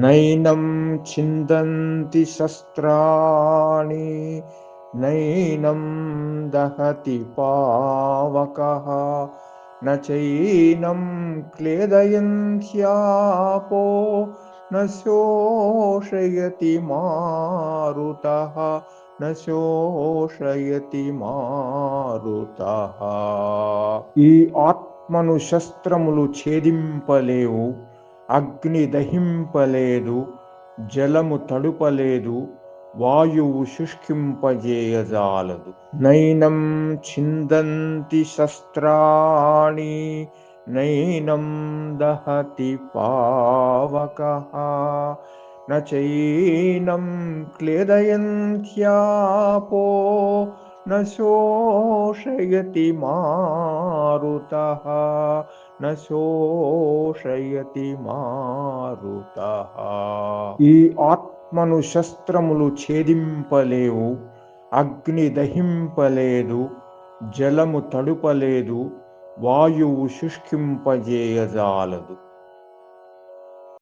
నైనం చిందంతి శస్త్రాణి నైనం దహతి పావకः न चैनं क्लेदयन्त्यापो न शोषयति मारुतः न శోషయతి మారుతః ఈ ఆత్మను శస్త్రములు ఛేదింపలేవు అగ్ని దహింపలేదు జలము తడుపలేదు వాయువు శుష్కింపజేయజాలదు. నైనం చిందంతి శస్త్రాణి నైనం దహతి పవక నైనం క్లేదయంత్యాపో నోషయతి మారుత. न శోషయతి మారుత. ఈ ఆత్మను శస్త్రములు ఛేదింపలేవు అగ్ని దహింపలేదు జలము తడుపలేదు వాయువు శుష్కింపజేయజాలదు.